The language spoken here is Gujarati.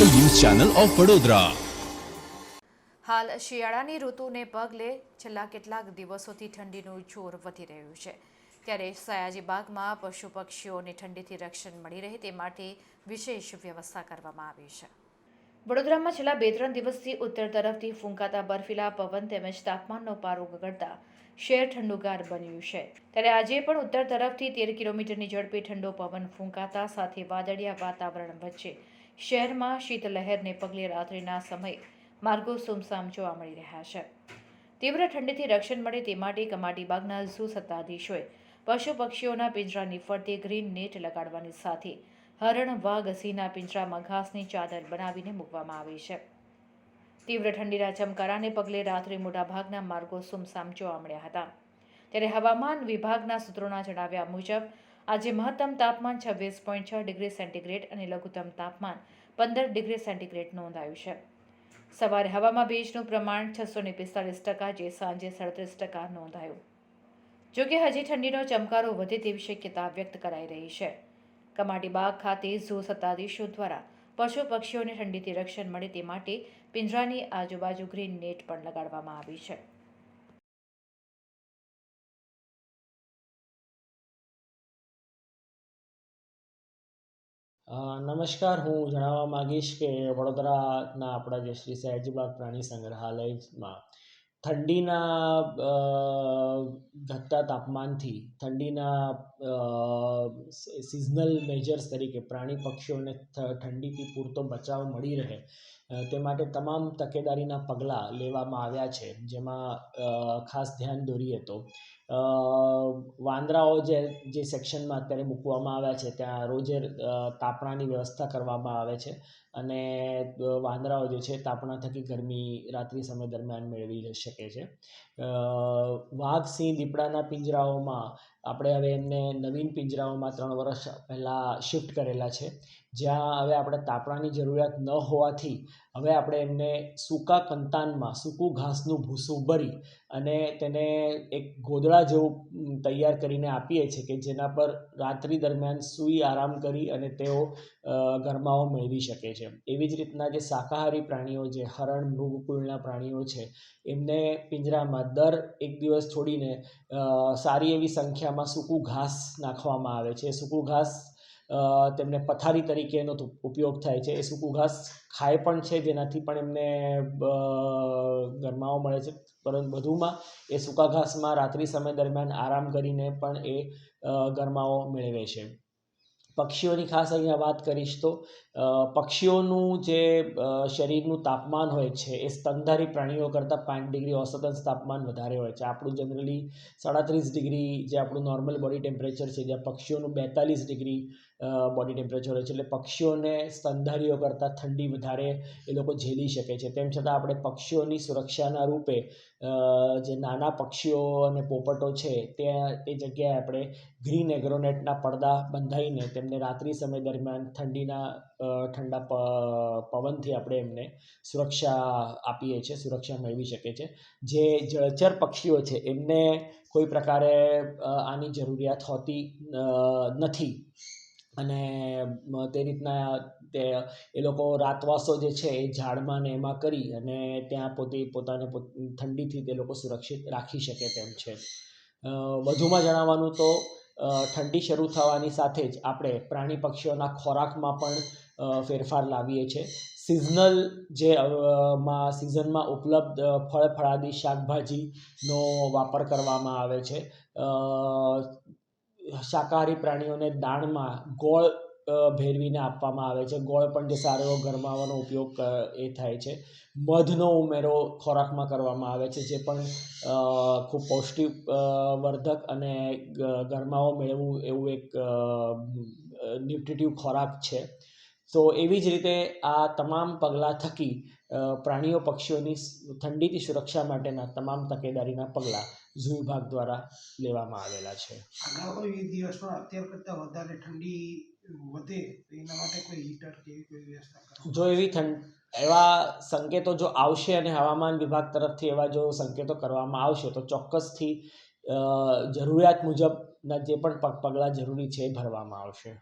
Channel of Vadodara. હાલ શિયાળાની ઋતુને પગલે છેલ્લા કેટલાક દિવસોથી ઠંડીનું જોર વધી રહ્યું છે. ત્યારે સયાજી બાગમાં પશુ પક્ષીઓને ઠંડીથી રક્ષણ મળી રહે તે માટે વિશેષ વ્યવસ્થા કરવામાં આવી છે. વડોદરામાં છેલ્લા બે ત્રણ દિવસથી ઉત્તર તરફથી ફૂંકાતા બર્ફીલા પવન તેમજ તાપમાનનો પારો ગગડતા શહેર ઠંડુગાર બન્યું છે. ત્યારે આજે પણ ઉત્તર તરફથી તેર કિલોમીટરની ઝડપે ઠંડો પવન ફૂંકાતા સાથે વાદળિયા વાતાવરણ વચ્ચે શહેરમાં શીતલહેરને પગલે રાત્રિના સમયે માર્ગો સુમસામ જોવા મળી રહ્યા છે. તીવ્ર ઠંડીથી રક્ષણ મળે તે માટે કમાટીબાગના ઝૂ સત્તાધીશોએ પશુ પક્ષીઓના પિંજરાની ફરતે ગ્રીન નેટ લગાડવાની સાથે હરણ વાઘ, સિંહના પિંજરામાં ઘાસની ચાદર બનાવીને મૂકવામાં આવી છે. તીવ્ર ઠંડીના ચમકારાને પગલે રાત્રે મોટાભાગના માર્ગો સુમસામ જોવા મળ્યા હતા. ત્યારે હવામાન વિભાગના સૂત્રોના જણાવ્યા મુજબ આજે મહત્તમ તાપમાન છવ્વીસ પોઈન્ટ છ ડિગ્રી સેન્ટીગ્રેડ અને લઘુત્તમ તાપમાન પંદર ડિગ્રી સેન્ટીગ્રેડ નોંધાયું છે. સવારે હવામાં ભેજનું પ્રમાણ છસો ને પિસ્તાલીસ ટકા, જે સાંજે સડત્રીસ ટકા નોંધાયું. જોકે હજી ઠંડીનો ચમકારો વધે તેવી શક્યતા વ્યક્ત કરાઈ રહી છે. કમાટીબાગ ખાતે ઝૂ સત્તાધીશો દ્વારા પશુ પક્ષીઓને ઠંડીથી રક્ષણ મળે તે માટે પિંજરાની આજુબાજુ ગ્રીન નેટ પણ લગાડવામાં આવી છે. નમસ્કાર. હું જણાવવા માગીશ કે વડોદરાના આપણા જે શ્રી સયાજીબાગ પ્રાણી સંગ્રહાલયમાં ઠંડીના ઘટતા તાપમાનથી ઠંડીના સિઝનલ મેજર્સ તરીકે પ્રાણી પક્ષીઓને ઠંડીથી પૂરતો બચાવ મળી રહે તે માટે તમામ તકેદારીના પગલાં લેવામાં આવ્યા છે. જેમાં ખાસ ધ્યાન દોરીએ તો વાંદરાઓ જે જે સેક્શનમાં અત્યારે મૂકવામાં આવ્યા છે, ત્યાં રોજે તાપણાની વ્યવસ્થા કરવામાં આવે છે અને વાંદરાઓ જે છે તાપણા થકી ગરમી રાત્રિ સમય દરમિયાન મેળવી શકે છે. વાઘ, સિંહ, દીપડાના પિંજરાઓમાં આપણે હવે એમને નવીન પિંજરાઓમાં ત્રણ વર્ષ પહેલાં શિફ્ટ કરેલા છે. જ્યાં હવે આપણે તાપણાની જરૂરિયાત ન હોવાથી હવે આપણે એમને સૂકા કંતાનમાં, સૂકું ઘાસનું ભૂસું ભરી અને તેને એક ગોદડા જેવું તૈયાર કરીને આપીએ છીએ કે જેના પર રાત્રિ દરમિયાન સૂઈ આરામ કરી અને તેઓ ગરમાવો મેળવી શકે છે. એવી જ રીતના જે શાકાહારી પ્રાણીઓ જે હરણ મૃગકુળના પ્રાણીઓ છે, એમને પિંજરામાં દર એક દિવસ છોડીને સારી એવી સંખ્યામાં સૂકું ઘાસ નાખવામાં આવે છે. સૂકું ઘાસ તેમને પથારી તરીકે એનો ઉપયોગ થાય છે. એ સૂકું ઘાસ ખાય પણ છે, જેનાથી પણ એમને ગરમાવો મળે છે. પરંતુ વધુમાં એ સૂકા ઘાસમાં રાત્રિ સમય દરમિયાન આરામ કરીને પણ એ ગરમાવો મેળવે છે. પક્ષીઓની ખાસ અહીંયા વાત કરીશ તો પક્ષીઓનું જે શરીરનું તાપમાન હોય છે, એ સ્તનધારી પ્રાણીઓ કરતાં પાંચ ડિગ્રી ઔસતન તાપમાન વધારે હોય છે. આપણું જનરલી સાડત્રીસ ડિગ્રી જે આપણું નોર્મલ બોડી ટેમ્પરેચર છે, જ્યાં પક્ષીઓનું બેતાલીસ ડિગ્રી બોડી ટેમ્પરેચર હોય છે. એટલે પક્ષીઓને સ્તનધારીઓ કરતાં ઠંડી વધારે એ લોકો ઝેલી શકે છે. તેમ છતાં આપણે પક્ષીઓની સુરક્ષાના રૂપે જે નાના પક્ષીઓ અને પોપટો છે ત્યાં તે જગ્યાએ આપણે ગ્રીન એગ્રોનેટના પડદા બંધાઈને તેમને રાત્રિ સમય દરમિયાન ઠંડીના ઠંડા પવનથી આપણે એમને સુરક્ષા આપીએ છીએ, સુરક્ષા મેળવી શકે છે જે જળચર પક્ષીઓ છે, એમને કોઈ પ્રકારે આની જરૂરિયાત હોતી નથી. અને તે રીતના તે, એ લોકો રાતવાસો જે છે એ ઝાડમાં ને એમાં કરી અને ત્યાં પોતે પોતાને પોત ઠંડીથી તે લોકો સુરક્ષિત રાખી શકે તેમ છે. વધુમાં જણાવવાનું તો ઠંડી શરૂ થવાની સાથે જ આપણે પ્રાણી પક્ષીઓના ખોરાકમાં પણ ફેરફાર લાવીએ છીએ સિઝનલ જે માં સિઝનમાં ઉપલબ્ધ ફળ, ફળાદી શાકભાજીનો વાપર કરવામાં આવે છે. શાકાહારી પ્રાણીઓને દાણમાં ગોળ ભેરવીને આપવામાં આવે છે. ગોળ પણ જે સારો એવો ગરમાવાનો ઉપયોગ એ થાય છે. મધનો ઉમેરો ખોરાકમાં કરવામાં આવે છે, જે પણ ખૂબ પૌષ્ટિક વર્ધક અને ગરમાવો મેળવવું એવું એક ન્યુટ્રિટિવ ખોરાક છે. તો એવી જ રીતે આ તમામ પગલાં થકી પ્રાણીઓ, પક્ષીઓની ઠંડીથી સુરક્ષા માટેના તમામ તકેદારીના પગલાં ઝૂ વિભાગ દ્વારા લેવામાં આવેલા છે. આગામી દિવસમાં અત્યાર કરતાં વધારે ઠંડી વધે તો એના માટે કોઈ હીટર કે એવી કોઈ વ્યવસ્થા જો એવી ઠંડ એવા સંકેતો જો આવશે અને હવામાન વિભાગ તરફથી એવા જો સંકેતો કરવામાં આવશે તો ચોક્કસથી જરૂરિયાત મુજબના જે પણ પગ પગલાં જરૂરી છે એ ભરવામાં આવશે.